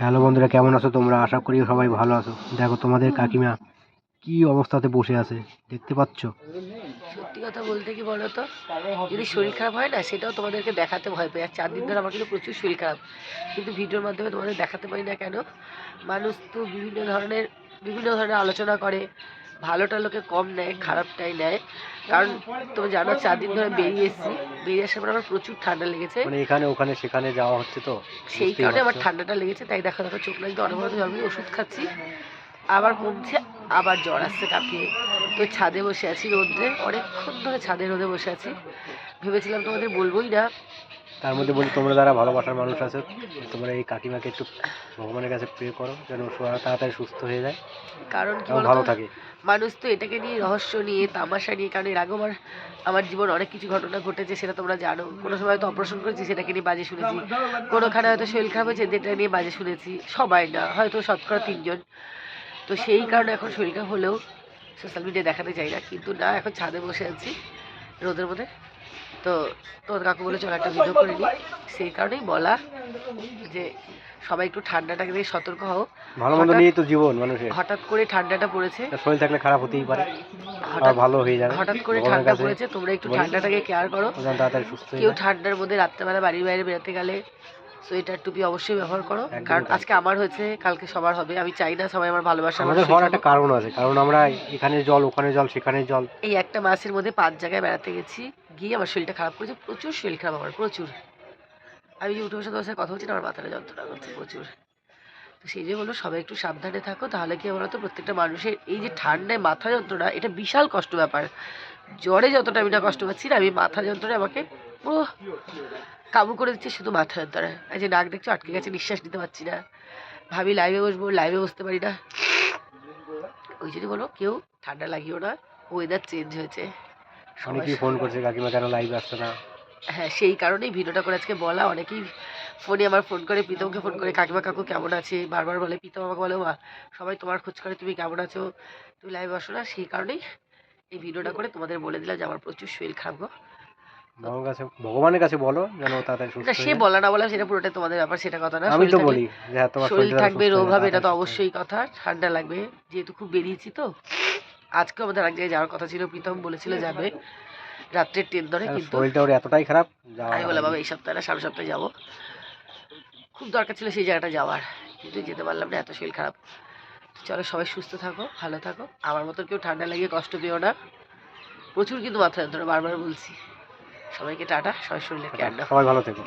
Hello বন্ধুরা কেমন আছো তোমরা? আশা করি সবাই ভালো আছো। দেখো তোমাদের কাকিমা কি অবস্থাতে বসে আছে দেখতে পাচ্ছ? সত্যি কথা বলতে কি বলো তো যদি শরীর খারাপ হয় না সেটাও তোমাদেরকে দেখাতে ভয় পাই। আর চার দিন ধরে আমার কিন্তু প্রচুর শরীর খারাপ। কিন্তু ভিডিওর মাধ্যমে তোমাদের দেখাতে পারি না কেন? মানুষ তো বিভিন্ন ধরনের বিভিন্ন ধরনের আলোচনা করে। ভালোটা লোকে কম নেয় খারাপটাই নেয়। কারণ তুমি জানো চার দিন ধরে বেরিয়ে এসেছি। বেরিয়ে আসার পর আমার প্রচুর ঠান্ডা লেগেছে। মানে এখানে ওখানে সেখানে যাওয়া হচ্ছে তো? সেই কারণে আমার। ঠান্ডাটা লেগেছে তাই দেখো দেখো চোখ লাগছে অনবরত জল দিয়ে ওষুধ খাচ্ছি। আবার কমছে আবার জ্বর আসছে কাঁপিয়ে তো ছাদে বসে আছি রোদ্রে। অনেকক্ষণ ধরে ছাদে রোদে বসে আছি। ভেবেছিলাম তোমাদের বলবোই না। তার মধ্যে বলি তোমরা যারা ভালোবাসার মানুষ আছে তোমরা এই কাকিমাকে একটু ভগবানের কাছে প্রে করো যেন তাড়াতাড়ি সুস্থ হয়ে যায়। কারণ কি ভালো থাকে। মানুষ তো এটাকে নিয়ে রহস্য নিয়ে তামাশা নিয়ে কারণ এর আগেও আমার আমার জীবন অনেক কিছু ঘটনা ঘটেছে সেটা তোমরা জানো। কোনো সময় হয়তো অপারেশন করেছি সেটাকে নিয়ে বাজে শুনেছি। কোনোখানে হয়তো শরীর খারাপ হয়েছে যেটা নিয়ে বাজে শুনেছি। সবাই না হয়তো শতকরা তিনজন। তো সেই কারণে এখন শরীর খারাপ হলেও সোশ্যাল মিডিয়ায় দেখাতে চাই না। কিন্তু না এখন ছাদে বসে আছি রোদের মধ্যে। তো তোর কাকু বলে চল একটা ভিডিও করে নিই। সেই কারণেই বলা যে সবাই একটু ঠান্ডাটাকে দিয়ে সতর্ক হও। ভালো মন্দ নিয়ে তো জীবন মানুষের। হঠাৎ করে ঠান্ডাটা পড়েছে। শরীর থাকলে খারাপ হতেই পারে। আর হঠাৎ ভালো হয়ে যাবে। হঠাৎ করে ঠান্ডা পড়েছে তোমরা একটু ঠান্ডাটাকে কেয়ার করো। কেউ ঠান্ডার মধ্যে রাত্রেবেলা বাড়ির বাইরে বেরোতে গেলে সোয়েটার টুপি অবশ্যই ব্যবহার করো। কারণ আজকে আমার হয়েছে কালকে সবার হবে। আমি চাই না সবাই আমার ভালোবাসা আমাদের হওয়ার একটা কারণ আছে। কারণ আমরা এখানে জল ওখানে জল সেখানে জল। এই একটা মাসের মধ্যে পাঁচ জায়গায় বেড়াতে গেছি। গিয়ে আমার শরীরটা খারাপ করেছে। প্রচুর শরীর খারাপ আমার প্রচুর। আমি যে উঠে বসে তোমার সাথে কথা বলছি না আমার মাথাটা যন্ত্রণা করছে প্রচুর। তো সেই যে বলল সবাই একটু সাবধানে থাকো তাহলে কি বলতো প্রত্যেকটা মানুষের এই যে ঠান্ডায় মাথা যন্ত্রণা এটা বিশাল কষ্ট ব্যাপার। জ্বরে যতটা আমি না কষ্ট পাচ্ছি না আমি মাথা যন্ত্রণা আমাকে পুরো কাবু করে দিচ্ছে শুধু মাথা দ্বারা। এই যে নাক দেখছ আটকে গেছে নিঃশ্বাস নিতে পারছি না। ভাবি লাইভে বসবো লাইভে বসতে পারি না। ওই জন্য বলো কেউ ঠান্ডা লাগিও না ওয়েদার চেঞ্জ হয়েছে। অনেকেই ফোন করছে কাকিমা কেন লাইভ আসছে না? হ্যাঁ সেই কারণেই ভিডিওটা করে আজকে বলা। অনেকেই ফোনে আমার ফোন করে প্রীতমকে ফোন করে কাকিমা কাকু কেমন আছে? বারবার বলে প্রীতম আমাকে বলে মা সবাই তোমার খোঁজ করে তুমি কেমন আছো? তুমি লাইভ আসো না? সেই কারণেই এই ভিডিওটা করে তোমাদের বলে দিলাম যে আমার প্রচুর শরীর খারাপ গো। ভগবানের কাছে ভগবানের কাছে বলো যেন তাড়াতাড়ি সুস্থ সে। বলা না বলা সেটা পুরোটাই তোমাদের ব্যাপার সেটা কথা না আমি তো বলি যে হ্যাঁ তোমার শরীর থাকবে রোগ হবে এটা তো অবশ্যই কথা ঠান্ডা লাগবে যেহেতু খুব বেরিয়েছি তো। আজকে আমাদের এক জায়গায় যাওয়ার কথা ছিল প্রীতম বলেছিল যাবে ট্রেন ধরে কিন্তু শরীরটা ওর এতটাই খারাপ আমি বললাম বাবা এই সপ্তাহে না সামনের সপ্তাহে যাব। খুব দরকার ছিল সেই জায়গাটা যাওয়ার কিন্তু যেতে পারলাম না এত শরীর খারাপ। চলো সবাই সুস্থ থাকো ভালো থাকো। আমার মতন কেউ ঠান্ডা লাগিয়ে কষ্ট পেও না। প্রচুর কিন্তু মাথা যন্ত্রণা বারবার বলছি। সবাইকে টাটা সবাই শরীরে কেয়ার সবাই ভালো থেকো।